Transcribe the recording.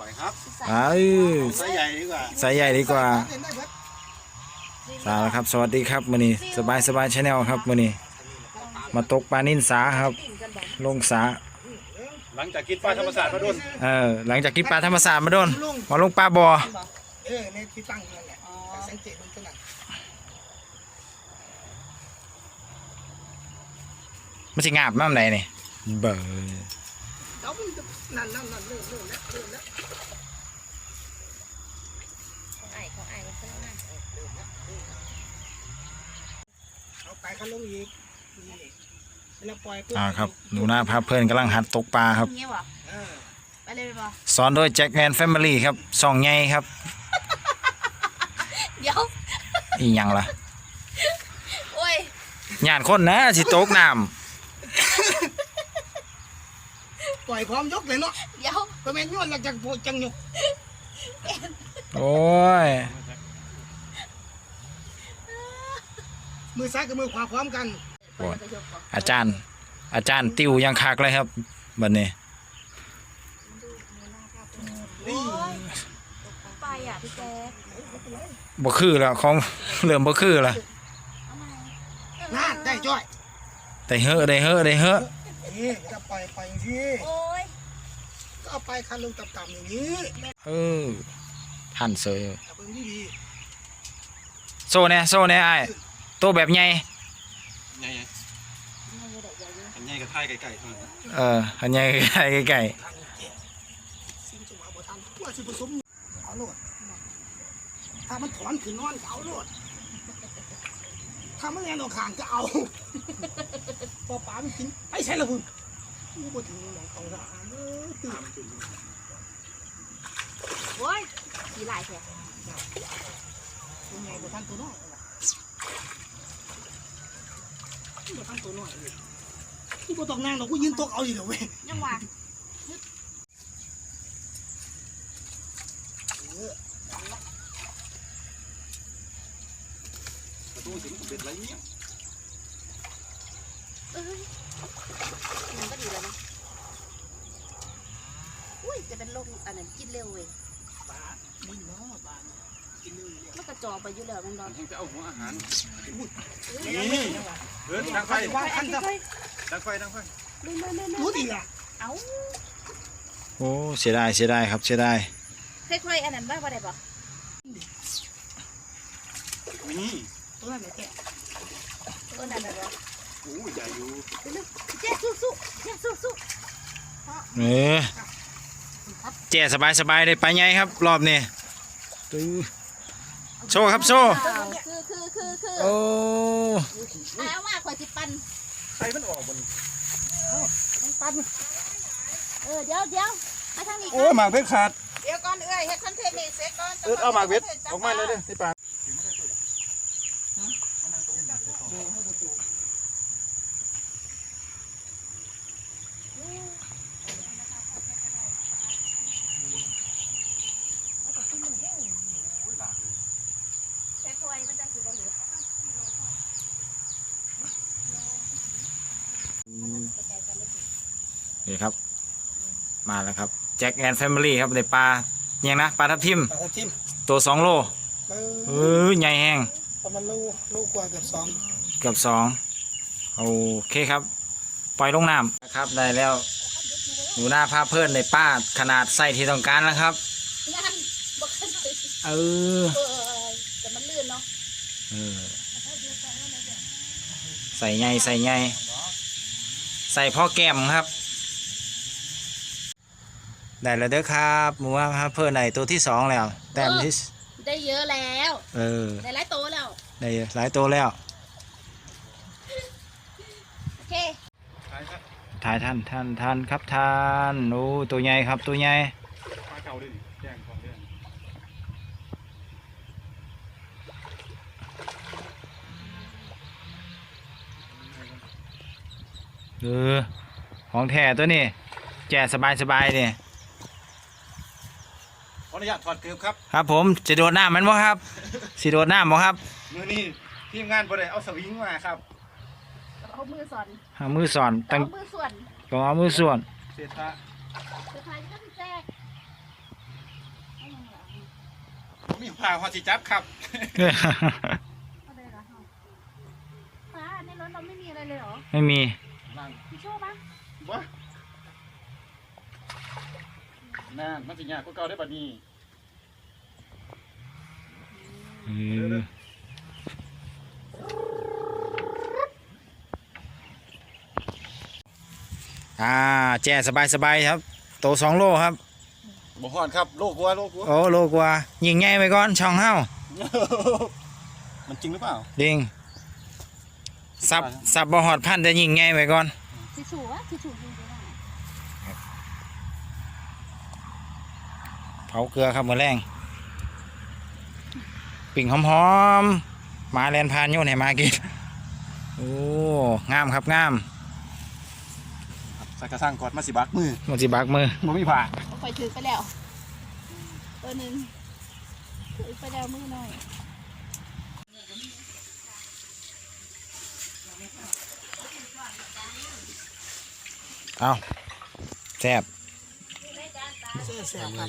อไซส์ใหญ่ดีกว่าสายใหญ่ดีกว่าเล่นได้เบิดสาครับ สวัสดีครับมื้อนี้สบายสบายชาแนลครับมื้อนี้มาตกปลานิ่นสาครับ ลงสาหลังจากกินปลาธรรมศาสตร์มาดุนเออหลังจากกินปลาธรรมศาสตร์มาโดนมาลงปลาบ่อเออในที่ตั้งนั่นแหละแต่สังเกตมันขนาดมันสิงาบมาไหนนี่เบอ เขามันจะนั่นนั่นนั่นเริ่มเริ่มแล้วเริ่มแล้วของไอ้ของไอ้มันเป็นยังไงเอาไปเขาลงอีกนี่เวลาปล่อยปุ๊บอ่าครับหนูนาพาเพื่อนกำลังหัดตกปลาครับเงี้ยบ่เออไปเลยบ่สอนโดยแจ็คแมนแฟมิลี่ครับสองไงครับ เดี๋ยวอีหยังล่ะโอ้ยย่านคนนะสิตกน้ ปล่อยพร้อมยกเลยเนาะเดี๋ยวก็แม่นย้อนหลังจากโพจังยกำโอ้ย มือซ้ายกับมือขวาพร้อมกันโอ้ย อาจารย์ อาจารย์ติวยังคักเลยครับบัดนี้ นี่ไปอะพี่แจ๊คบ่คือแล้วของ เริ่มบ่คือแล้วเอามาน่าได้จ้อย ได้เฮ้อได้เฮ้อได้เฮ้อ นี่จะปล่อยปล่อยอย่างนี้โอ้ยก็เอาไปคันลงต่ำๆอย่างนี้เออทันเซยแต่เพิ่งดีโซ่แน่โซ่แน่อ้ายโตแบบใหญ่ใหญ่อันใหญ่กับไทยไก่ๆเท่านั้นเอออันใหญ่ใกล้ทางเจ็ดสิ่งจังหวะบ่ทันว่าสิผสมเอาโลดถ้ามันถอนขึ้นนอนก็เอาโลด ถ้ามันแลนออกข้างก็เอาพอป๋ามันกินไปใช่ละคุณนี่บ่ถึงหนองเขาละเออตื่นโอ้ยขี่ไหลแท้ตัวใหญ่บ่ทันตัวน้อยว่ะบ่ทันตัวน้อยเลยกูบ่ต้องนั่งดอกกูยืนตกเอาอยู่เดี๋ยวเว้ยยังว่า ประตูสิมัน เป็นไรเนี่ยเอ้ยมันก็ดีแล้วเนาะอุ้ยจะเป็นลมอันนั้นกินเร็วเว้ยปลานี่เนาะปลาเนี่ยกินเลยเนี่ยมันกระจอกไปอยู่แล้วแมันดอนมันจะเอาหัวอาหารนี่เดินดังไฟว่าคันจะดังไฟดังไฟรู้ดีอะเอาๆโอ้เสียดายเสียดายครับเสียดายค่อยๆอันนั้นบ้างบ่ได้บ่นี่ นั้นแหละแกเออนั่นน่ะบ่โอ้ใหญ่อยู่เจ๊สู้ๆเจ๊สู้เออแจ่สบายสบายเลยไปไงครับ รอบนี้ตื้อโซ่ครับโซ่ๆอ้าวคือคือคือคือโอ้เอามาข่อยสิปันใครมันออกบนปันเออเดี๋ยวเดี๋ยวมาทางนี้โอ้หมากเพชรขาดเดี๋ยวก่อนเอ้ยเฮ็ดคอนเทนต์นี่เสร็จก่อนเออเอาหมากเพชรออกมาเลยเด้อที่ป ลาค่อยๆมันจะสิบ่เหลือนี่ครับ มาแล้วครับ แจ็คแอนด์แฟมิลี่ครับในปลายังนะปลาทับทิม ปลาจิ้มตัวสองโลเอเอออใหญ่แห้ง ประมาณโลโลกว่าเกือบสองเกือบสองโอเคครับ ปล่อยลงน้ำนะครับได้แล้วหนูหน้าพาเพื่อนในป้าขนาดใส่ที่ต้องการแล้วครับงานบ่คันเลยเออเออแต่มันลื่นเนาะเออใส่ไงใส่ไงใส่พ่อแก้มครับ ได้แล้วเด้อครับหมูว่าพาเพื่อนในตัวที่สองแล้ว แต้มที่ส ได้เยอะแล้วเออได้หลายโตแล้วได้หลายตัวแล้ว โอเคถ่ายท่านท่านท่านครับท่านโอ้ตัวใหญ่ครับตัวใหญ่ปลาเก่าด้วยดิแจ้งความแจ้งเออของแท้ตัวนี้แจ่สบายสบายเนี่ยข ออนุญาตถอดเกลือบครับ ครับผมจะโดดน้ำมันบ่ครับสิโดดน้ำบ่ครับมือนี้ทีมงานบ่ได้เอาสวิงมาครับเอามือสอนเอามือสอนเอาตั้งมือส่วนก็เอามือส่วน เศษพระสุดท้ายก็พี่แจ๊กผ่าหอสิจับครับ เอาเลยเหรอเอาป้าในรถเราไม่มีอะไรเลยเหรอไม่มีพี่โชว์ปะวะ นั่นมันสิยากกว่าเก่าได้บัดนี้เอออ่าแจ่สบายสบายๆครับ โตสองโลครับ บ่ฮอดครับ โลกกลัวโลกกลัว โอ้โลกว่ายิงใหญ่ไปก่อนช่องเฮ้ามันจริงหรือเปล่า ดิงสับสับบ่หอดพันแต่ยิงใหญ่ไปก่อน ทิชชู่วะทิชชู่ดูได้ เผาเกลือครับมือแรงปิ่งหอมๆหมาแลนพานโยนให้หมากินโอ้งามครับงามใส่กระสังกอดมาสิบักมือมันสิบักมือบ่มีผ่าเอาไปถือไปแล้วตัวหนึ่งถือไปแล้วมือหน่อยเอาแซ่บแซ่บๆครับ